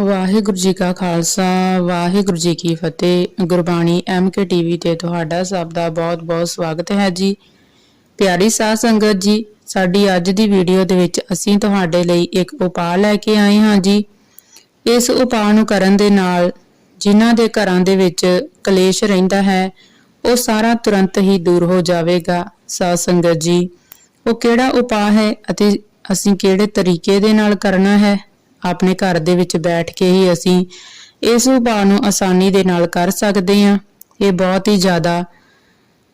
ਵਾਹਿਗੁਰੂ ਜੀ ਕਾ ਖਾਲਸਾ, ਵਾਹਿਗੁਰੂ ਜੀ ਕੀ ਫਤਿਹ। Gurbani MK TV ਤੇ ਤੁਹਾਡਾ ਸਭ ਦਾ ਬਹੁਤ-ਬਹੁਤ ਸਵਾਗਤ ਹੈ ਜੀ। ਪਿਆਰੀ ਸਾਧ ਸੰਗਤ ਜੀ, ਸਾਡੀ ਅੱਜ ਦੀ ਵੀਡੀਓ ਦੇ ਵਿੱਚ ਅਸੀਂ ਤੁਹਾਡੇ ਲਈ ਇੱਕ ਉਪਾਅ ਲੈ ਕੇ ਆਏ ਹਾਂ ਜੀ। ਇਸ ਉਪਾਅ ਨੂੰ ਕਰਨ ਦੇ ਨਾਲ ਜਿਨ੍ਹਾਂ ਦੇ ਘਰਾਂ ਦੇ ਵਿੱਚ ਕਲੇਸ਼ ਰਹਿੰਦਾ ਹੈ, ਉਹ ਸਾਰਾ ਤੁਰੰਤ ਹੀ ਦੂਰ ਹੋ ਜਾਵੇਗਾ, ਸਾਧ ਸੰਗਤ ਜੀ। ਉਹ ਕਿਹੜਾ ਉਪਾਅ ਹੈ ਅਤੇ ਅਸੀਂ ਕਿਹੜੇ ਤਰੀਕੇ ਦੇ ਨਾਲ ਕਰਨਾ ਹੈ? ਆਪਣੇ ਘਰ ਦੇ ਵਿੱਚ ਬੈਠ ਕੇ ਹੀ ਅਸੀਂ ਇਸ ਉਪਾਅ ਨੂੰ ਆਸਾਨੀ ਦੇ ਨਾਲ ਕਰ ਸਕਦੇ ਹਾਂ। ਇਹ ਬਹੁਤ ਹੀ ਜ਼ਿਆਦਾ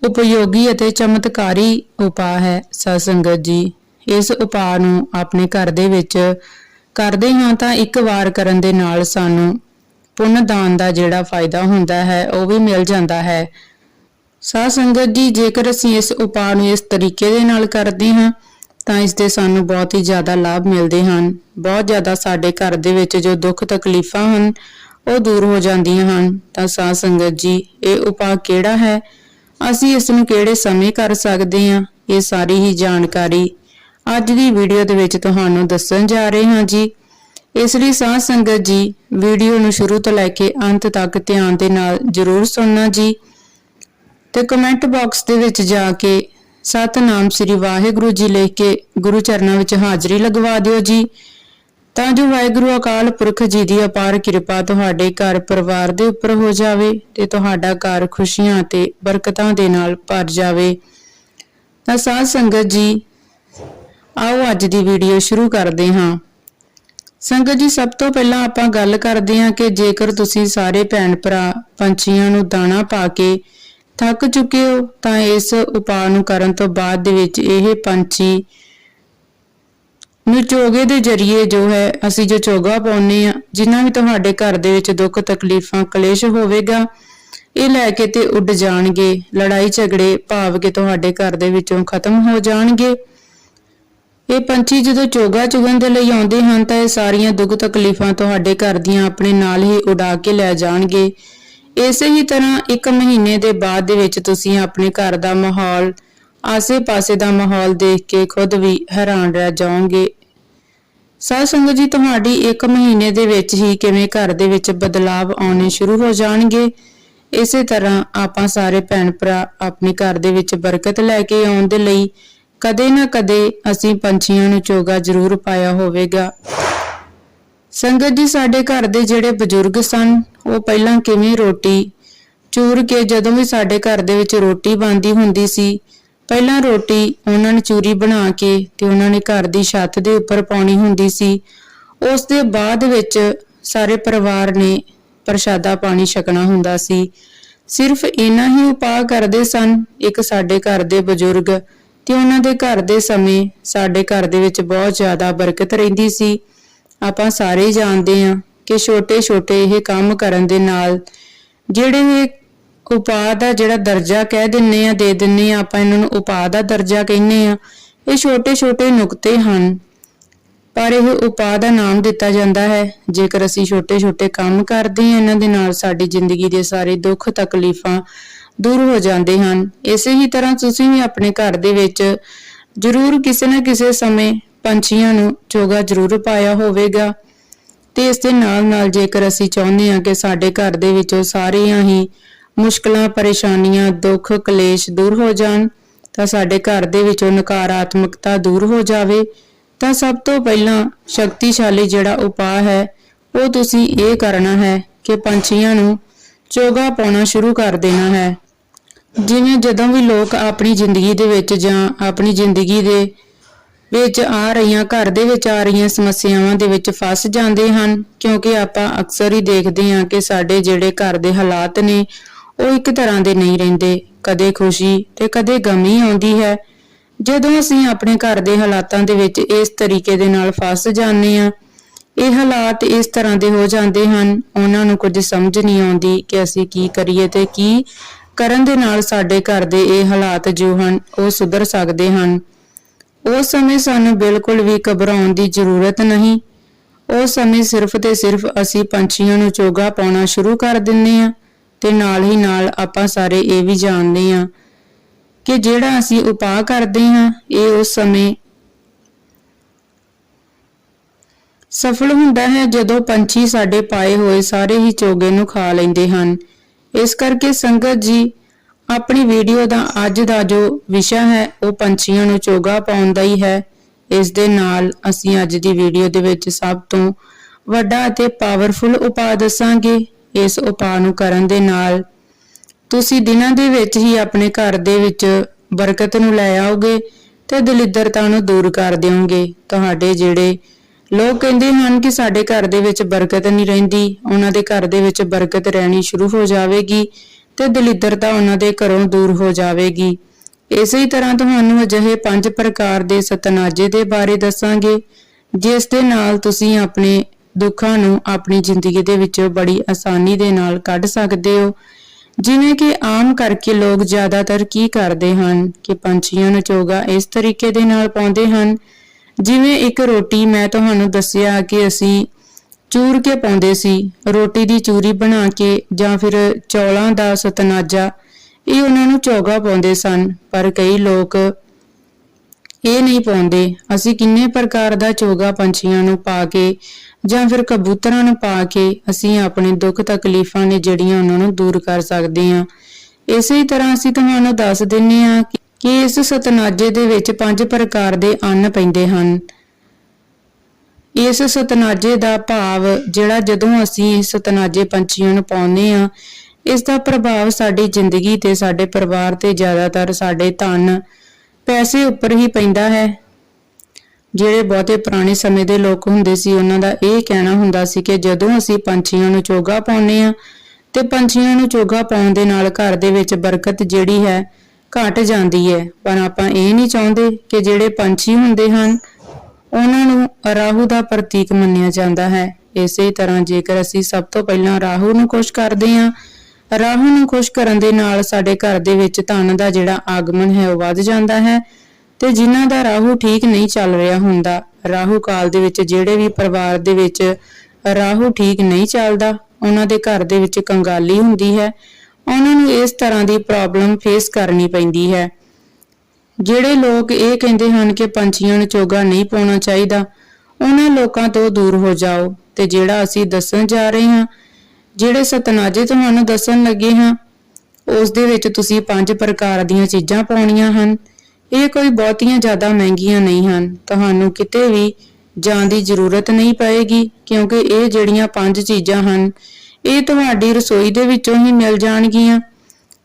ਉਪਯੋਗੀ ਅਤੇ ਚਮਤਕਾਰੀ ਉਪਾਅ ਹੈ ਸਾਧ ਜੀ। ਇਸ ਉਪਾਅ ਨੂੰ ਆਪਣੇ ਘਰ ਦੇ ਵਿੱਚ ਕਰਦੇ ਹਾਂ ਤਾਂ ਇੱਕ ਵਾਰ ਕਰਨ ਦੇ ਨਾਲ ਸਾਨੂੰ ਪੁੰਨ ਦਾਨ ਦਾ ਜਿਹੜਾ ਫਾਇਦਾ ਹੁੰਦਾ ਹੈ, ਉਹ ਵੀ ਮਿਲ ਜਾਂਦਾ ਹੈ। ਸਾਧ ਸੰਗਤ ਜੀ, ਜੇਕਰ ਅਸੀਂ ਇਸ ਉਪਾਅ ਨੂੰ ਇਸ ਤਰੀਕੇ ਦੇ ਨਾਲ ਕਰਦੇ ਹਾਂ ਤਾਂ ਇਸ ਦੇ ਸਾਨੂੰ ਬਹੁਤ ਹੀ ਜ਼ਿਆਦਾ ਲਾਭ ਮਿਲਦੇ ਹਨ। ਬਹੁਤ ਜ਼ਿਆਦਾ ਸਾਡੇ ਘਰ ਦੇ ਵਿੱਚ ਜੋ ਦੁੱਖ ਤਕਲੀਫਾਂ ਹਨ, ਉਹ ਦੂਰ ਹੋ ਜਾਂਦੀਆਂ ਹਨ। ਤਾਂ ਸਾਧ ਸੰਗਤ ਜੀ, ਇਹ ਉਪਾਅ ਕਿਹੜਾ ਹੈ? ਅਸੀਂ ਇਸ ਨੂੰ ਕਿਹੜੇ ਸਮੇਂ ਕਰ ਸਕਦੇ ਹਾਂ? ਇਹ ਸਾਰੀ ਹੀ ਜਾਣਕਾਰੀ ਅੱਜ ਦੀ ਵੀਡੀਓ ਦੇ ਵਿੱਚ ਤੁਹਾਨੂੰ ਦੱਸਣ ਜਾ ਰਹੇ ਹਾਂ ਜੀ। ਇਸ ਲਈ ਸਾਧ ਸੰਗਤ ਜੀ, ਵੀਡੀਓ ਨੂੰ ਸ਼ੁਰੂ ਤੋਂ ਲੈ ਕੇ ਅੰਤ ਤੱਕ ਧਿਆਨ ਦੇ ਨਾਲ ਜ਼ਰੂਰ ਸੁਣਨਾ ਜੀ। ਤੇ ਕਮੈਂਟ ਬਾਕਸ ਦੇ ਵਿੱਚ ਜਾ ਕੇ ਸਤਨਾਮ ਸ੍ਰੀ ਵਾਹਿਗੁਰੂ ਜੀ ਲਿਖ ਕੇ ਗੁਰੂ ਚਰਨਾਂ ਵਿੱਚ ਹਾਜ਼ਰੀ ਲਗਵਾ ਦਿਓ ਜੀ। ਤਾਂ ਜੋ ਵਾਹਿਗੁਰੂ ਅਕਾਲ ਪੁਰਖ ਜੀ ਦੀ ਅਪਾਰ ਕਿਰਪਾ ਤੁਹਾਡੇ ਘਰ ਪਰਿਵਾਰ ਦੇ ਉੱਪਰ ਹੋ ਜਾਵੇ ਤੇ ਤੁਹਾਡਾ ਘਰ ਖੁਸ਼ੀਆਂ ਤੇ ਬਰਕਤਾਂ ਦੇ ਨਾਲ ਭਰ ਜਾਵੇ। ਤਾਂ ਸਾਧ ਸੰਗਤ ਜੀ, ਆਓ ਅੱਜ ਦੀ ਵੀਡੀਓ ਸ਼ੁਰੂ ਕਰਦੇ ਹਾਂ। ਸੰਗਤ ਜੀ, ਸਭ ਤੋਂ ਪਹਿਲਾਂ ਆਪਾਂ ਗੱਲ ਕਰਦੇ ਹਾਂ ਕਿ ਜੇਕਰ ਤੁਸੀਂ ਸਾਰੇ ਭੈਣ ਭਰਾ ਪੰਛੀਆਂ ਨੂੰ ਦਾਣਾ ਪਾ ਕੇ ਥੱਕ ਚੁੱਕੇ ਹੋ ਤਾਂ ਇਸ ਉਪਾਅ ਨੂੰ ਕਰਨ ਤੋਂ ਬਾਅਦ ਦੇ ਵਿੱਚ ਇਹ ਪੰਛੀ ਨੂੰ ਚੋਗੇ ਦੇ ਜਰੀਏ ਜੋ ਹੈ, ਅਸੀਂ ਜੋ ਚੋਗਾ ਪਾਉਨੇ ਆ ਜਿੰਨਾ ਵੀ ਤੁਹਾਡੇ ਘਰ ਦੇ ਵਿੱਚ ਦੁੱਖ, ਤਕਲੀਫਾਂ, ਕਲੇਸ਼ ਹੋਵੇਗਾ, ਇਹ ਲੈ ਕੇ ਤੇ ਉੱਡ ਜਾਣਗੇ। ਲੜਾਈ ਝਗੜੇ ਭਾਵ ਕੇ ਤੁਹਾਡੇ ਘਰ ਦੇ ਵਿੱਚੋਂ ਖਤਮ ਹੋ ਜਾਣਗੇ। ਇਹ ਪੰਛੀ ਜਦੋਂ ਚੋਗਾ ਚੁਗਣ ਦੇ ਲਈ ਆਉਂਦੇ ਹਨ ਤਾਂ ਇਹ ਸਾਰੀਆਂ ਦੁੱਖ, ਤਕਲੀਫਾਂ ਤੁਹਾਡੇ ਘਰ ਦੀਆਂ ਆਪਣੇ ਨਾਲ ਹੀ ਉਡਾ ਕੇ ਲੈ ਜਾਣਗੇ। ਇਸੇ ਹੀ ਤਰ੍ਹਾਂ ਇੱਕ ਮਹੀਨੇ ਦੇ ਬਾਅਦ ਦੇ ਵਿੱਚ ਤੁਸੀਂ ਆਪਣੇ ਘਰ ਦਾ ਮਾਹੌਲ, ਆਸੇ-ਪਾਸੇ ਦਾ ਮਾਹੌਲ ਦੇਖ ਕੇ ਖੁਦ ਵੀ ਹੈਰਾਨ ਰਹਿ ਜਾਓਗੇ। ਸਾਧ ਸੰਗਤ ਜੀ, ਤੁਹਾਡੀ ਇੱਕ ਮਹੀਨੇ ਦੇ ਵਿੱਚ ਹੀ ਕਿਵੇਂ ਘਰ ਦੇ ਵਿੱਚ ਬਦਲਾਵ ਆਉਣੇ ਸ਼ੁਰੂ ਹੋ ਜਾਣਗੇ? ਇਸੇ ਤਰ੍ਹਾਂ ਆਪਾਂ ਸਾਰੇ ਭੈਣ ਭਰਾ ਆਪਣੇ ਘਰ ਦੇ ਵਿੱਚ ਬਰਕਤ ਲੈ ਕੇ ਆਉਣ ਦੇ ਲਈ ਕਦੇ ਨਾ ਕਦੇ ਅਸੀਂ ਪੰਛੀਆਂ ਨੂੰ ਚੋਗਾ ਜ਼ਰੂਰ ਪਾਇਆ ਹੋਵੇਗਾ। ਸੰਗਤ ਜੀ, ਸਾਡੇ ਘਰ ਦੇ ਜਿਹੜੇ ਬਜ਼ੁਰਗ ਸਨ ਉਹ ਪਹਿਲਾਂ ਕਿਵੇਂ ਰੋਟੀ? ਚੂਰ ਕੇ ਜਦੋਂ ਵੀ ਸਾਡੇ ਘਰ ਦੇ ਵਿੱਚ ਰੋਟੀ ਬਣਦੀ ਹੁੰਦੀ ਸੀ, ਪਹਿਲਾਂ ਰੋਟੀ ਉਹਨਾਂ ਨੇ ਚੂਰੀ ਬਣਾ ਕੇ ਤੇ ਉਹਨਾਂ ਨੇ ਘਰ ਦੀ ਛੱਤ ਦੇ ਉੱਪਰ ਪਾਉਣੀ ਹੁੰਦੀ ਸੀ। ਉਸ ਦੇ ਬਾਅਦ ਵਿੱਚ ਸਾਰੇ ਪਰਿਵਾਰ ਨੇ ਪ੍ਰਸ਼ਾਦਾ ਪਾਣੀ ਛਕਣਾ ਹੁੰਦਾ ਸੀ। ਸਿਰਫ ਇਹਨਾਂ ਹੀ ਉਪਾਅ ਕਰਦੇ ਸਨ ਇੱਕ ਸਾਡੇ ਘਰ ਦੇ ਬਜ਼ੁਰਗ ਤੇ ਉਹਨਾਂ ਦੇ ਘਰ ਦੇ ਸਮੇਂ ਸਾਡੇ ਘਰ ਦੇ ਵਿੱਚ ਬਹੁਤ ਜ਼ਿਆਦਾ ਬਰਕਤ ਰਹਿੰਦੀ ਸੀ। ਆਪਾਂ ਸਾਰੇ ਜਾਣਦੇ ਹਾਂ ਕਿ ਛੋਟੇ-ਛੋਟੇ ਇਹ ਕੰਮ ਕਰਨ ਦੇ ਨਾਲ ਜਿਹੜੇ ਇਹ ਉਪਾਅ ਦਾ ਜਿਹੜਾ ਦਰਜਾ ਕਹਿ ਦਿੰਨੇ ਆ, ਦੇ ਦਿੰਨੇ ਆ, ਆਪਾਂ ਇਹਨਾਂ ਨੂੰ ਉਪਾਅ ਦਾ ਦਰਜਾ ਕਹਿੰਨੇ ਆ, ਇਹ ਛੋਟੇ-ਛੋਟੇ ਨੁਕਤੇ ਹਨ। ਪਰ ਇਹ ਉਪਾਅ ਦਾ ਨਾਮ ਦਿੱਤਾ ਜਾਂਦਾ ਹੈ। ਜੇਕਰ ਅਸੀਂ ਛੋਟੇ-ਛੋਟੇ ਕੰਮ ਕਰਦੇ ਹਾਂ, ਇਹਨਾਂ ਦੇ ਨਾਲ ਸਾਡੀ ਜ਼ਿੰਦਗੀ ਦੇ ਸਾਰੇ ਦੁੱਖ ਤਕਲੀਫਾਂ ਦੂਰ ਹੋ ਜਾਂਦੇ ਹਨ। ਇਸੇ ਹੀ ਤਰ੍ਹਾਂ ਤੁਸੀਂ ਵੀ ਆਪਣੇ ਘਰ ਦੇ ਵਿੱਚ ਜ਼ਰੂਰ ਕਿਸੇ ਨਾ ਕਿਸੇ ਸਮੇਂ ਪੰਛੀਆਂ ਨੂੰ ਚੋਗਾ ਜ਼ਰੂਰ ਪਾਇਆ ਹੋਵੇਗਾ। ਤੇ ਇਸ ਦੇ ਨਾਲ ਨਾਲ ਜੇਕਰ ਅਸੀਂ ਚਾਹੁੰਦੇ ਹਾਂ ਕਿ ਸਾਡੇ ਘਰ ਦੇ ਵਿੱਚੋਂ ਸਾਰੀਆਂ ਹੀ ਮੁਸ਼ਕਲਾਂ, ਪਰੇਸ਼ਾਨੀਆਂ, ਦੁੱਖ, ਕਲੇਸ਼ ਦੂਰ ਹੋ ਜਾਣ, ਤਾਂ ਸਾਡੇ ਘਰ ਦੇ ਵਿੱਚੋਂ ਨਕਾਰਾਤਮਕਤਾ ਦੂਰ ਹੋ ਜਾਵੇ, ਤਾਂ ਸਭ ਤੋਂ ਪਹਿਲਾਂ ਸ਼ਕਤੀਸ਼ਾਲੀ ਜਿਹੜਾ ਉਪਾਅ ਹੈ, ਉਹ ਤੁਸੀਂ ਇਹ ਕਰਨਾ ਹੈ ਕਿ ਪੰਛੀਆਂ ਨੂੰ ਚੋਗਾ ਪਾਉਣਾ ਸ਼ੁਰੂ ਕਰ ਦੇਣਾ ਹੈ। ਜਿਵੇਂ ਜਦੋਂ ਵੀ ਲੋਕ ਆਪਣੀ ਜ਼ਿੰਦਗੀ ਦੇ ਵਿੱਚ ਜਾਂ ਆਪਣੀ ਜ਼ਿੰਦਗੀ ਦੇ ਵਿੱਚ ਆ ਰਹੀਆਂ, ਘਰ ਦੇ ਵਿੱਚ ਆ ਰਹੀਆਂ ਸਮੱਸਿਆਵਾਂ ਦੇ ਵਿੱਚ ਫਸ ਜਾਂਦੇ ਹਨ। ਕਿਉਂਕਿ ਆਪਾਂ ਅਕਸਰ ਹੀ ਦੇਖਦੇ ਹਾਂ ਕਿ ਸਾਡੇ ਜਿਹੜੇ ਘਰ ਦੇ ਹਾਲਾਤ ਨੇ, ਉਹ ਇੱਕ ਤਰ੍ਹਾਂ ਦੇ ਨਹੀਂ ਰਹਿੰਦੇ। ਕਦੇ ਖੁਸ਼ੀ ਤੇ ਕਦੇ ਗਮੀ ਆਉਂਦੀ ਹੈ। ਜਦੋਂ ਅਸੀਂ ਆਪਣੇ ਘਰ ਦੇ ਹਾਲਾਤਾਂ ਦੇ ਵਿੱਚ ਇਸ ਤਰੀਕੇ ਦੇ ਨਾਲ ਫਸ ਜਾਂਦੇ ਹਾਂ, ਇਹ ਹਾਲਾਤ ਇਸ ਤਰ੍ਹਾਂ ਦੇ ਹੋ ਜਾਂਦੇ ਹਨ। ਉਹਨਾਂ ਨੂੰ ਕੁਝ ਸਮਝ ਨਹੀਂ ਆਉਂਦੀ ਕਿ ਅਸੀਂ ਕੀ ਕਰੀਏ ਤੇ ਕੀ ਕਰਨ ਦੇ ਨਾਲ ਸਾਡੇ ਘਰ ਦੇ ਇਹ ਹਾਲਾਤ ਜੋ ਹਨ, ਉਹ ਸੁਧਰ ਸਕਦੇ ਹਨ। ਉਸ ਸਮੇਂ ਸਾਨੂੰ ਬਿਲਕੁਲ ਵੀ ਘਬਰਾਉਣ ਦੀ ਜ਼ਰੂਰਤ ਨਹੀਂ। ਉਸ ਸਮੇਂ ਸਿਰਫ ਤੇ ਸਿਰਫ ਅਸੀਂ ਪੰਛੀਆਂ ਨੂੰ ਚੋਗਾ ਪਾਉਣਾ ਸ਼ੁਰੂ ਕਰ ਦਿੰਨੇ ਆ ਤੇ ਨਾਲ ਹੀ ਨਾਲ ਆਪਾਂ ਸਾਰੇ ਇਹ ਵੀ ਜਾਣਦੇ ਆ ਕਿ ਜਿਹੜਾ ਅਸੀਂ ਉਪਾਅ ਕਰਦੇ ਹਾਂ, ਇਹ ਉਸ ਸਮੇਂ ਸਫਲ ਹੁੰਦਾ ਹੈ ਜਦੋਂ ਪੰਛੀ ਸਾਡੇ ਪਾਏ ਹੋਏ ਸਾਰੇ ਹੀ ਚੋਗੇ ਨੂੰ ਖਾ ਲੈਂਦੇ ਹਨ। ਇਸ ਕਰਕੇ ਸੰਗਤ ਜੀ ਆਪਣੀ ਵੀਡੀਓ ਦਾ ਅੱਜ ਦਾ ਜੋ ਵਿਸ਼ਾ ਹੈ, ਉਹ ਪੰਛੀਆਂ ਨੂੰ ਚੋਗਾ ਪਾਉਣ ਦਾ ਹੀ ਹੈ। ਇਸ ਦੇ ਨਾਲ ਅਸੀਂ ਅੱਜ ਦੀ ਵੀਡੀਓ ਦੇ ਵਿੱਚ ਸਭ ਤੋਂ ਵੱਡਾ ਅਤੇ ਪਾਵਰਫੁਲ ਉਪਾਅ ਦੱਸਾਂਗੇ। ਇਸ ਉਪਾਅ ਨੂੰ ਕਰਨ ਦੇ ਨਾਲ ਤੁਸੀਂ ਦਿਨਾਂ ਦੇ ਵਿੱਚ ਹੀ ਆਪਣੇ ਘਰ ਦੇ ਵਿੱਚ ਬਰਕਤ ਨੂੰ ਲੈ ਆਓਗੇ ਤੇ ਦਲਿੱਦਰਤਾ ਨੂੰ ਦੂਰ ਕਰ ਦਿਓਗੇ। ਤੁਹਾਡੇ ਜਿਹੜੇ ਲੋਕ ਕਹਿੰਦੇ ਹਨ ਕਿ ਸਾਡੇ ਘਰ ਦੇ ਵਿੱਚ ਬਰਕਤ ਨਹੀਂ ਰਹਿੰਦੀ, ਉਹਨਾਂ ਦੇ ਘਰ ਦੇ ਵਿੱਚ ਬਰਕਤ ਰਹਿਣੀ ਸ਼ੁਰੂ ਹੋ ਜਾਵੇਗੀ। ਤੇ ਦਲਿੱਦਰਤਾ ਉਹਨਾਂ ਦੇ ਘਰੋਂ ਦੂਰ ਹੋ ਜਾਵੇਗੀ। ਇਸੇ ਤਰ੍ਹਾਂ ਤੁਹਾਨੂੰ ਅਜਿਹੇ ਪੰਜ ਪ੍ਰਕਾਰ ਦੇ ਸਤਨਾਜੇ ਦੇ ਬਾਰੇ ਦੱਸਾਂਗੇ, ਜਿਸ ਦੇ ਨਾਲ ਤੁਸੀਂ ਆਪਣੇ ਦੁੱਖਾਂ ਨੂੰ ਆਪਣੀ ਜ਼ਿੰਦਗੀ ਦੇ ਵਿੱਚੋਂ ਬੜੀ ਆਸਾਨੀ ਦੇ ਨਾਲ ਕੱਢ ਸਕਦੇ ਹੋ। ਜਿਵੇਂ ਕਿ ਆਮ ਕਰਕੇ ਲੋਕ ਜ਼ਿਆਦਾਤਰ ਕੀ ਕਰਦੇ ਹਨ ਕਿ ਪੰਛੀਆਂ ਨੂੰ ਚੋਗਾ ਇਸ ਤਰੀਕੇ ਦੇ ਨਾਲ ਪਾਉਂਦੇ ਹਨ। ਜਿਵੇਂ ਇੱਕ ਰੋਟੀ, ਮੈਂ ਤੁਹਾਨੂੰ ਦੱਸਿਆ ਕਿ ਅਸੀਂ ਚੂਰ ਕੇ ਪਾਉਂਦੇ ਸੀ, ਰੋਟੀ ਦੀ ਚੂਰੀ ਬਣਾ ਕੇ ਜਾਂ ਫਿਰ ਚੌਲਾਂ ਦਾ ਸਤਨਾਜਾ, ਇਹ ਉਹਨਾਂ ਨੂੰ ਚੋਗਾ ਪਾਉਂਦੇ ਸਨ, ਪਰ ਕਈ ਲੋਕ ਇਹ ਨਹੀਂ ਪਾਉਂਦੇ, ਅਸੀਂ ਕਿੰਨੇ ਪ੍ਰਕਾਰ ਦਾ ਚੋਗਾ ਪੰਛੀਆਂ ਨੂੰ ਪਾ ਕੇ ਜਾਂ ਫਿਰ ਕਬੂਤਰਾਂ ਨੂੰ ਪਾ ਕੇ ਅਸੀਂ ਆਪਣੇ ਦੁੱਖ ਤਕਲੀਫਾਂ ਨੇ ਜਿਹੜੀਆਂ ਉਹਨਾਂ ਨੂੰ ਦੂਰ ਕਰ ਸਕਦੇ ਹਾਂ। ਇਸੇ ਤਰ੍ਹਾਂ ਅਸੀਂ ਤੁਹਾਨੂੰ ਦੱਸ ਦਿੰਨੇ ਆ ਕਿ ਇਸ ਸਤਨਾਜੇ ਦੇ ਵਿੱਚ ਪੰਜ ਪ੍ਰਕਾਰ ਦੇ ਅੰਨ ਪੈਂਦੇ ਹਨ। ਇਸ ਸਤਨਾਜੇ ਦਾ ਭਾਵ ਜਿਹੜਾ ਜਦੋਂ ਅਸੀਂ ਇਸ ਸਤਨਾਜੇ ਪੰਛੀਆਂ ਨੂੰ ਪਾਉਂਦੇ ਆ ਇਸ ਦਾ ਪ੍ਰਭਾਵ ਸਾਡੀ ਜ਼ਿੰਦਗੀ ਤੇ ਸਾਡੇ ਪਰਿਵਾਰ ਤੇ ਜ਼ਿਆਦਾਤਰ ਸਾਡੇ ਧਨ ਪੈਸੇ ਉੱਪਰ ਹੀ ਪੈਂਦਾ ਹੈ। ਜਿਹੜੇ ਬਹੁਤੇ ਪੁਰਾਣੇ ਸਮੇਂ ਦੇ ਲੋਕ ਹੁੰਦੇ ਸੀ, ਉਹਨਾਂ ਦਾ ਇਹ ਕਹਿਣਾ ਹੁੰਦਾ ਸੀ ਕਿ ਜਦੋਂ ਅਸੀਂ ਪੰਛੀਆਂ ਨੂੰ ਚੋਗਾ ਪਾਉਂਦੇ ਆ ਤੇ ਪੰਛੀਆਂ ਨੂੰ ਚੋਗਾ ਪਾਉਣ ਦੇ ਨਾਲ ਘਰ ਦੇ ਵਿੱਚ ਬਰਕਤ ਜਿਹੜੀ ਹੈ ਘਟ ਜਾਂਦੀ ਹੈ। ਪਰ ਆਪਾਂ ਇਹ ਨਹੀਂ ਚਾਹੁੰਦੇ ਕਿ ਜਿਹੜੇ ਪੰਛੀ ਹੁੰਦੇ ਹਨ ਉਹਨਾਂ ਨੂੰ ਰਾਹੂ ਦਾ ਪ੍ਰਤੀਕ ਮੰਨਿਆ ਜਾਂਦਾ ਹੈ। ਇਸੇ ਤਰ੍ਹਾਂ ਜੇਕਰ ਅਸੀਂ ਸਭ ਤੋਂ ਪਹਿਲਾਂ ਰਾਹੂ ਨੂੰ ਖੁਸ਼ ਕਰਦੇ ਹਾਂ, ਰਾਹੂ ਨੂੰ ਖੁਸ਼ ਕਰਨ ਦੇ ਨਾਲ ਸਾਡੇ ਘਰ ਦੇ ਵਿੱਚ ਧਨ ਦਾ ਜਿਹੜਾ ਆਗਮਨ ਹੈ ਉਹ ਵੱਧ ਜਾਂਦਾ ਹੈ ਤੇ ਜਿਨ੍ਹਾਂ ਦਾ ਰਾਹੂ ਠੀਕ ਨਹੀਂ ਚੱਲ ਰਿਹਾ ਹੁੰਦਾ, ਰਾਹੂ ਕਾਲ ਦੇ ਵਿੱਚ ਜਿਹੜੇ ਵੀ ਪਰਿਵਾਰ ਦੇ ਵਿੱਚ ਰਾਹੂ ਠੀਕ ਨਹੀਂ ਚੱਲਦਾ, ਉਹਨਾਂ ਦੇ ਘਰ ਦੇ ਵਿੱਚ ਕੰਗਾਲੀ ਹੁੰਦੀ ਹੈ। ਉਹਨਾਂ ਨੂੰ ਇਸ ਤਰ੍ਹਾਂ ਦੀ ਪ੍ਰੋਬਲਮ ਫੇਸ ਕਰਨੀ ਪੈਂਦੀ ਹੈ। ਜਿਹੜੇ ਲੋਕ ਇਹ ਕਹਿੰਦੇ ਹਨ ਕਿ ਪੰਛੀਆਂ ਨੂੰ ਚੋਗਾ ਨਹੀਂ ਪਾਉਣਾ ਚਾਹੀਦਾ, ਉਹਨਾਂ ਲੋਕਾਂ ਤੋਂ ਦੂਰ ਹੋ ਜਾਓ ਤੇ ਜਿਹੜਾ ਅਸੀਂ ਦੱਸਣ ਜਾ ਰਹੇ ਹਾਂ, ਜਿਹੜੇ ਸਤਨਾਜੇ ਤੁਹਾਨੂੰ ਦੱਸਣ ਲੱਗੇ ਹਾਂ ਉਸ ਦੇ ਵਿੱਚ ਤੁਸੀਂ ਪੰਜ ਪ੍ਰਕਾਰ ਦੀਆਂ ਚੀਜ਼ਾਂ ਪਾਉਣੀਆਂ ਹਨ। ਇਹ ਕੋਈ ਬਹੁਤੀਆਂ ਜ਼ਿਆਦਾ ਮਹਿੰਗੀਆਂ ਨਹੀਂ ਹਨ। ਤੁਹਾਨੂੰ ਕਿਤੇ ਵੀ ਜਾਣ ਦੀ ਜ਼ਰੂਰਤ ਨਹੀਂ ਪਏਗੀ, ਕਿਉਂਕਿ ਇਹ ਜਿਹੜੀਆਂ ਪੰਜ ਚੀਜ਼ਾਂ ਹਨ, ਇਹ ਤੁਹਾਡੀ ਰਸੋਈ ਦੇ ਵਿੱਚੋਂ ਹੀ ਮਿਲ ਜਾਣਗੀਆਂ।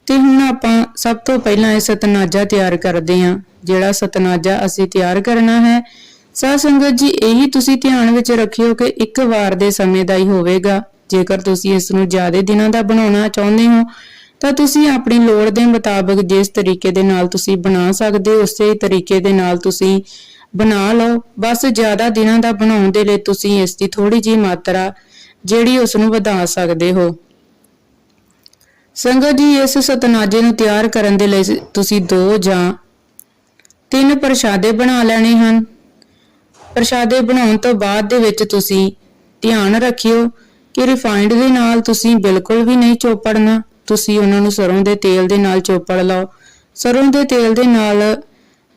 ਤੇ ਹੁਣ ਆਪਾਂ ਸਭ ਤੋਂ ਪਹਿਲਾਂ ਇਹ ਸਤਨਾਜਾ ਤਿਆਰ ਕਰਦੇ ਹਾਂ, ਜਿਹੜਾ ਸਤਨਾਜਾ ਅਸੀਂ ਤਿਆਰ ਕਰਨਾ ਹੈ। ਸਾਧ ਸੰਗਤ ਜੀ, ਇਹੀ ਤੁਸੀਂ ਧਿਆਨ ਵਿੱਚ ਰੱਖਿਓ ਕਿ ਇੱਕ ਵਾਰ ਦੇ ਸਮੇਂ ਦਾ ਹੀ ਹੋਵੇਗਾ। ਜੇਕਰ ਤੁਸੀਂ ਇਸ ਨੂੰ ਜ਼ਿਆਦਾ ਦਿਨਾਂ ਦਾ ਬਣਾਉਣਾ ਚਾਹੁੰਦੇ ਹੋ, ਤਾਂ ਤੁਸੀਂ ਆਪਣੀ ਲੋੜ ਦੇ ਮੁਤਾਬਕ ਜਿਸ ਤਰੀਕੇ ਦੇ ਨਾਲ ਤੁਸੀਂ ਬਣਾ ਸਕਦੇ ਹੋ, ਉਸੇ ਤਰੀਕੇ ਦੇ ਨਾਲ ਤੁਸੀਂ ਬਣਾ ਲਓ। ਬਸ ਜ਼ਿਆਦਾ ਦਿਨਾਂ ਦਾ ਬਣਾਉਣ ਦੇ ਲਈ ਤੁਸੀਂ ਇਸ ਦੀ ਥੋੜੀ ਜਿਹੀ ਮਾਤਰਾ ਜਿਹੜੀ ਉਸ ਨੂੰ ਵਧਾ ਸਕਦੇ ਹੋ। ਸੰਗਤ ਜੀ ਇਸ ਸਤਨਾਜੇ ਨੂੰ ਤਿਆਰ ਕਰਨ ਦੇ ਲਈ ਤੁਸੀਂ ਦੋ ਜਾਂ ਤਿੰਨ ਪ੍ਰਸ਼ਾਦੇ ਬਣਾ ਲੈਣੇ ਹਨ। ਪ੍ਰਸ਼ਾਦੇ ਬਣਾਉਣ ਤੋਂ ਬਾਅਦ ਦੇ ਵਿੱਚ ਤੁਸੀਂ ਧਿਆਨ ਰੱਖਿਓ ਕਿ ਰਿਫਾਈਨਡ ਦੇ ਨਾਲ ਤੁਸੀਂ ਬਿਲਕੁਲ ਵੀ ਨਹੀਂ ਚੋਪੜਨਾ। ਤੁਸੀਂ ਉਹਨਾਂ ਨੂੰ ਸਰੋਂ ਦੇ ਤੇਲ ਦੇ ਨਾਲ ਚੋਪੜ ਲਓ। ਸਰੋਂ ਦੇ ਤੇਲ ਦੇ ਨਾਲ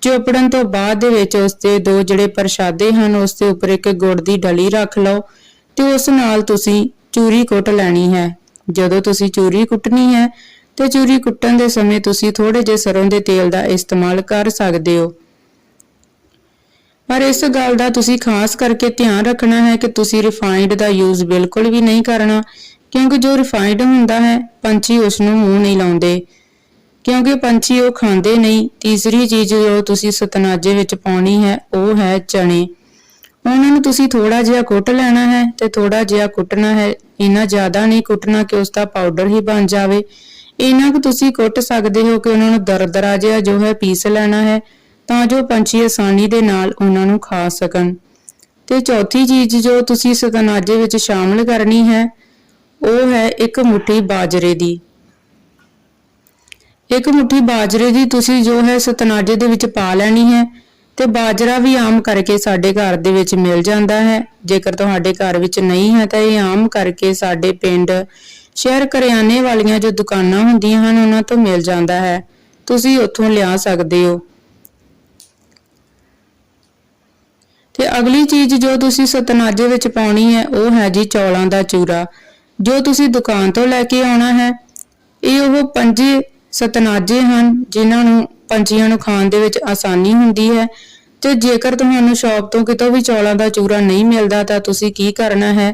ਚੋਪੜਨ ਤੋਂ ਬਾਅਦ ਦੇ ਵਿੱਚ ਉਸ ਤੇ ਦੋ ਜਿਹੜੇ ਪ੍ਰਸ਼ਾਦੇ ਹਨ, ਉਸ ਦੇ ਉੱਪਰ ਇੱਕ ਗੁੜ ਦੀ ਡਲੀ ਰੱਖ ਲਓ ਤੇ ਉਸ ਨਾਲ ਤੁਸੀਂ ਚੂਰੀ ਕੁੱਟ ਲੈਣੀ ਹੈ। ਜਦੋਂ ਤੁਸੀਂ ਚੂਰੀ ਕੁੱਟਣੀ ਹੈ ਤੇ ਚੂਰੀ ਕੁੱਟਣ ਦੇ ਸਮੇਂ ਤੁਸੀਂ ਥੋੜੇ ਜਿਹੇ ਸਰੋਂ ਦੇ ਤੇਲ ਦਾ ਇਸਤੇਮਾਲ ਕਰ ਸਕਦੇ ਹੋ। ਪਰ ਇਸ ਗੱਲ ਦਾ ਤੁਸੀਂ ਖਾਸ ਕਰਕੇ ਧਿਆਨ ਰੱਖਣਾ ਹੈ ਕਿ ਤੁਸੀਂ ਰਿਫਾਈਨਡ ਦਾ ਯੂਜ਼ ਬਿਲਕੁਲ ਵੀ ਨਹੀਂ ਕਰਨਾ, ਕਿਉਂਕਿ ਜੋ ਰਿਫਾਈਨਡ ਹੁੰਦਾ ਹੈ, ਪੰਛੀ ਉਸ ਨੂੰ ਮੂੰਹ ਨਹੀਂ ਲਾਉਂਦੇ। ਕਿਉਂਕਿ ਪੰਛੀ ਉਹ ਖਾਂਦੇ ਨਹੀਂ, ਤੀਸਰੀ ਚੀਜ਼ ਜੋ ਤੁਸੀਂ ਸਤਨਾਜੇ ਵਿੱਚ ਪਾਉਣੀ ਹੈ, ਉਹ ਹੈ ਚਣੇ ਉਹਨਾਂ ਨੂੰ ਤੁਸੀਂ ਥੋੜਾ ਜਿਹਾ ਕੁੱਟ ਲੈਣਾ ਹੈ ਤੇ ਥੋੜਾ ਜਿਹਾ ਕੁੱਟਣਾ ਹੈ। ਇੰਨਾ ਜ਼ਿਆਦਾ ਨਹੀਂ ਕੁੱਟਣਾ ਕਿ ਉਸ ਦਾ ਪਾਊਡਰ ਹੀ ਬਣ ਜਾਵੇ। ਇੰਨਾ ਕੁ ਤੁਸੀਂ ਕੁੱਟ ਸਕਦੇ ਹੋ ਕਿ ਉਹਨਾਂ ਨੂੰ ਦਰਦਰਾ ਜਿਹਾ ਜੋ ਹੈ ਪੀਸ ਲੈਣਾ ਹੈ, ਤਾਂ ਜੋ ਪੰਛੀ ਆਸਾਨੀ ਦੇ ਨਾਲ ਉਹਨਾਂ ਨੂੰ ਖਾ ਸਕਣ। ਤੇ ਚੌਥੀ ਚੀਜ਼ ਜੋ ਤੁਸੀਂ ਸਤਨਾਜੇ ਵਿੱਚ ਸ਼ਾਮਲ ਕਰਨੀ ਹੈ, ਉਹ ਹੈ ਇੱਕ ਮੁਠੀ ਬਾਜਰੇ ਦੀ। ਇੱਕ ਮੁਠੀ ਬਾਜਰੇ ਦੀ ਤੁਸੀਂ ਜੋ ਹੈ ਸਤਨਾਜੇ ਦੇ ਵਿੱਚ ਪਾ ਲੈਣੀ ਹੈ। ਤੇ ਬਾਜਰਾ ਵੀ ਆਮ ਕਰਕੇ ਸਾਡੇ ਘਰ ਦੇ ਵਿੱਚ ਮਿਲ ਜਾਂਦਾ ਹੈ। ਜੇਕਰ ਤੁਹਾਡੇ ਘਰ ਵਿੱਚ ਨਹੀਂ ਹੈ ਤਾਂ ਇਹ ਆਮ ਕਰਕੇ ਸਾਡੇ ਪਿੰਡ ਸ਼ਹਿਰ ਕਰਿਆਨੇ ਵਾਲੀਆਂ ਜੋ ਦੁਕਾਨਾਂ ਹੁੰਦੀਆਂ ਹਨ, ਉਹਨਾਂ ਤੋਂ ਮਿਲ ਜਾਂਦਾ ਹੈ। ਤੁਸੀਂ ਉੱਥੋਂ ਲਿਆ ਸਕਦੇ ਹੋ। ਤੇ ਅਗਲੀ ਚੀਜ਼ ਜੋ ਤੁਸੀਂ ਸਤਨਾਜੇ ਵਿੱਚ ਪਾਉਣੀ ਹੈ, ਉਹ ਹੈ ਜੀ ਚੌਲਾਂ ਦਾ ਚੂਰਾ। ਜੋ ਤੁਸੀਂ ਦੁਕਾਨ ਤੋਂ ਲੈ ਕੇ ਆਉਣਾ ਹੈ, ਇਹ ਉਹ ਪੰਜੇ ਸਤਨਾਜੇ ਹਨ, ਜਿਨ੍ਹਾਂ ਨੂੰ ਪੰਛੀਆਂ ਨੂੰ ਖਾਣ ਦੇ ਵਿੱਚ ਆਸਾਨੀ ਹੁੰਦੀ ਹੈ। ਤੇ ਜੇਕਰ ਤੁਹਾਨੂੰ ਸ਼ਾਪ ਤੋਂ ਕਿਤੋਂ ਵੀ ਚੌਲਾਂ ਦਾ ਚੂਰਾ ਨਹੀਂ ਮਿਲਦਾ, ਤਾਂ ਤੁਸੀਂ ਕੀ ਕਰਨਾ ਹੈ?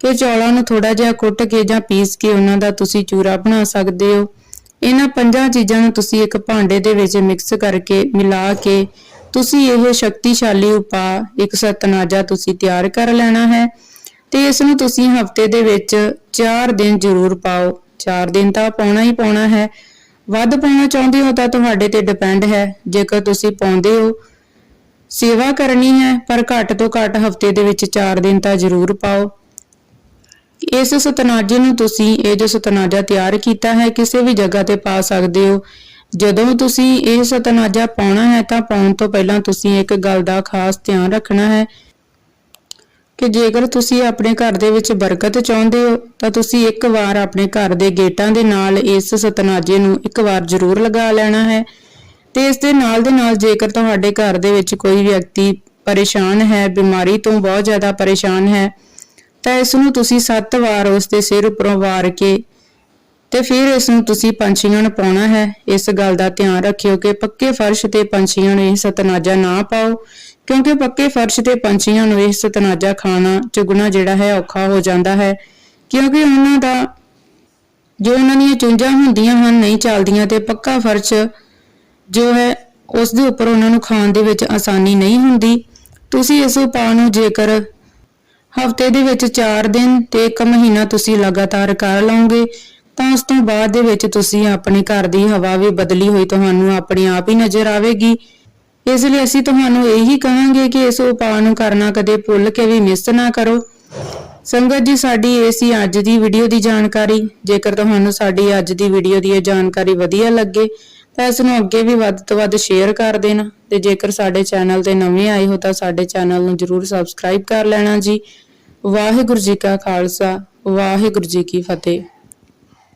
ਕਿ ਚੌਲਾਂ ਨੂੰ ਥੋੜਾ ਜਿਹਾ ਕੁੱਟ ਕੇ ਜਾਂ ਪੀਸ ਕੇ ਉਹਨਾਂ ਦਾ ਤੁਸੀਂ ਚੂਰਾ ਬਣਾ ਸਕਦੇ ਹੋ। ਇਹਨਾਂ ਪੰਜਾਂ ਚੀਜ਼ਾਂ ਨੂੰ ਤੁਸੀਂ ਇੱਕ ਭਾਂਡੇ ਦੇ ਵਿੱਚ ਮਿਕਸ ਕਰਕੇ ਮਿਲਾ ਕੇ ਤੁਸੀਂ ਇਹ ਸ਼ਕਤੀਸ਼ਾਲੀ ਉਪਾਅ, ਇੱਕ ਸਤਨਾਜਾ ਤੁਸੀਂ ਤਿਆਰ ਕਰ ਲੈਣਾ ਹੈ। ਤੇ ਇਸ ਨੂੰ ਤੁਸੀਂ ਹਫ਼ਤੇ ਦੇ ਵਿੱਚ 4 ਦਿਨ ਜ਼ਰੂਰ ਪਾਓ। 4 ਦਿਨ ਤਾਂ ਪਾਉਣਾ ਹੀ ਪਾਉਣਾ ਹੈ। ਵੱਧ ਪਾਉਣਾ ਚਾਹੁੰਦੇ ਹੋ ਤਾਂ ਤੁਹਾਡੇ ਤੇ ਡਿਪੈਂਡ ਹੈ। ਜੇਕਰ ਤੁਸੀਂ ਪਾਉਂਦੇ ਹੋ, ਸੇਵਾ ਕਰਨੀ ਹੈ, ਪਰ ਘੱਟ ਤੋਂ ਘੱਟ ਹਫ਼ਤੇ ਦੇ ਵਿੱਚ 4 ਦਿਨ ਤਾਂ ਜ਼ਰੂਰ ਪਾਓ। ਇਸ ਸਤਨਾਜੇ ਨੂੰ ਤੁਸੀਂ, ਇਹ ਜੋ ਸਤਨਾਜਾ ਤਿਆਰ ਕੀਤਾ ਹੈ, ਕਿਸੇ ਵੀ ਜਗ੍ਹਾ ਤੇ ਪਾ ਸਕਦੇ ਹੋ। ਜਦੋਂ ਤੁਸੀਂ ਇਹ ਸਤਨਾਜਾ ਪਾਉਣਾ ਹੈ, ਤਾਂ ਪਾਉਣ ਤੋਂ ਪਹਿਲਾਂ ਤੁਸੀਂ ਇੱਕ ਗੱਲ ਦਾ ਖਾਸ ਧਿਆਨ ਰੱਖਣਾ ਹੈ। ਕਿ ਜੇਕਰ ਤੁਸੀਂ ਆਪਣੇ ਘਰ ਦੇ ਵਿੱਚ ਬਰਕਤ ਚਾਹੁੰਦੇ ਹੋ, ਤਾਂ ਤੁਸੀਂ ਇੱਕ ਵਾਰ ਆਪਣੇ ਘਰ ਦੇ ਗੇਟਾਂ ਦੇ ਨਾਲ ਇਸ ਸਤਨਾਜੇ ਨੂੰ ਇੱਕ ਵਾਰ ਜ਼ਰੂਰ ਲਗਾ ਲੈਣਾ ਹੈ। ਤੇ ਇਸ ਦੇ ਨਾਲ ਦੇ ਨਾਲ ਜੇਕਰ ਤੁਹਾਡੇ ਘਰ ਦੇ ਵਿੱਚ ਕੋਈ ਵਿਅਕਤੀ ਪਰੇਸ਼ਾਨ ਹੈ, ਬਿਮਾਰੀ ਤੋਂ ਬਹੁਤ ਜ਼ਿਆਦਾ ਪਰੇਸ਼ਾਨ ਹੈ, ਤਾਂ ਇਸ ਨੂੰ ਤੁਸੀਂ 7 ਵਾਰ ਉਸ ਦੇ ਸਿਰ ਉੱਪਰੋਂ ਵਾਰ ਕੇ ਤੇ ਫਿਰ ਇਸ ਨੂੰ ਤੁਸੀਂ ਪੰਛੀਆਂ ਨੂੰ ਪਾਉਣਾ ਹੈ। ਇਸ ਗੱਲ ਦਾ ਧਿਆਨ ਰੱਖਿਓ ਕਿ ਪੱਕੇ ਫਰਸ਼ ਤੇ ਪੰਛੀਆਂ ਨੂੰ ਇਹ ਸਤਨਾਜਾ ਨਾ ਪਾਓ। ਕਿਉਂਕਿ ਪੱਕੇ ਫਰਸ਼ ਤੇ ਪੰਛੀਆਂ ਨੂੰ ਇਹ ਸਤਨਾਜਾ ਖਾਣਾ ਚੁਗਣਾ ਜਿਹੜਾ ਹੈ ਔਖਾ ਹੋ ਜਾਂਦਾ ਹੈ, ਕਿਉਂਕਿ ਉਹਨਾਂ ਦਾ, ਜੋ ਉਹਨਾਂ ਦੀਆਂ ਚੁੰਝਾਂ ਹੁੰਦੀਆਂ ਹਨ ਨਹੀਂ ਚੱਲਦੀਆਂ ਤੇ ਪੱਕਾ ਫਰਸ਼ ਜੋ ਹੈ ਉਸ ਦੇ ਉੱਪਰ ਉਹਨਾਂ ਨੂੰ ਖਾਣ ਦੇ ਵਿੱਚ ਆਸਾਨੀ ਨਹੀਂ ਹੁੰਦੀ। ਤੁਸੀਂ ਇਸ ਉਪਾਅ ਨੂੰ ਜੇਕਰ ਹਫ਼ਤੇ ਦੇ ਵਿੱਚ 4 ਦਿਨ ਤੇ 1 ਮਹੀਨਾ ਤੁਸੀਂ ਲਗਾਤਾਰ ਕਰ ਲਓਗੇ, ਤਾਂ ਉਸ ਤੋਂ ਬਾਅਦ ਦੇ ਵਿੱਚ ਤੁਸੀਂ ਆਪਣੇ ਘਰ ਦੀ ਹਵਾ ਵੀ ਬਦਲੀ ਹੋਈ, ਤੁਹਾਨੂੰ ਆਪਣੇ ਆਪ ਹੀ ਨਜ਼ਰ ਆਵੇਗੀ। ਇਸ ਲਈ ਅਸੀਂ ਤੁਹਾਨੂੰ ਇਹੀ ਕਹਾਂਗੇ ਕਿ ਇਸ ਉਪਾਅ ਨੂੰ ਕਰਨਾ ਕਦੇ ਭੁੱਲ ਕੇ ਵੀ ਮਿਸ ਨਾ ਕਰੋ। ਸੰਗਤ ਜੀ, ਸਾਡੀ ਇਹ ਸੀ ਅੱਜ ਦੀ ਵੀਡੀਓ ਦੀ ਜਾਣਕਾਰੀ। ਜੇਕਰ ਤੁਹਾਨੂੰ ਸਾਡੀ ਅੱਜ ਦੀ ਵੀਡੀਓ ਦੀ ਇਹ ਜਾਣਕਾਰੀ ਵਧੀਆ ਲੱਗੇ, ਤਾਂ ਇਸ ਨੂੰ ਅੱਗੇ ਵੀ ਵੱਧ ਤੋਂ ਵੱਧ ਸ਼ੇਅਰ ਕਰ ਦੇਣਾ। ਤੇ ਜੇਕਰ ਸਾਡੇ ਚੈਨਲ ਤੇ ਨਵੇਂ ਆਏ ਹੋ, ਤਾਂ ਸਾਡੇ ਚੈਨਲ ਨੂੰ ਜਰੂਰ ਸਬਸਕ੍ਰਾਈਬ ਕਰ ਲੈਣਾ ਜੀ। ਵਾਹਿਗੁਰੂ ਜੀ ਕਾ ਖਾਲਸਾ, ਵਾਹਿਗੁਰੂ ਜੀ ਕੀ ਫਤਿਹ।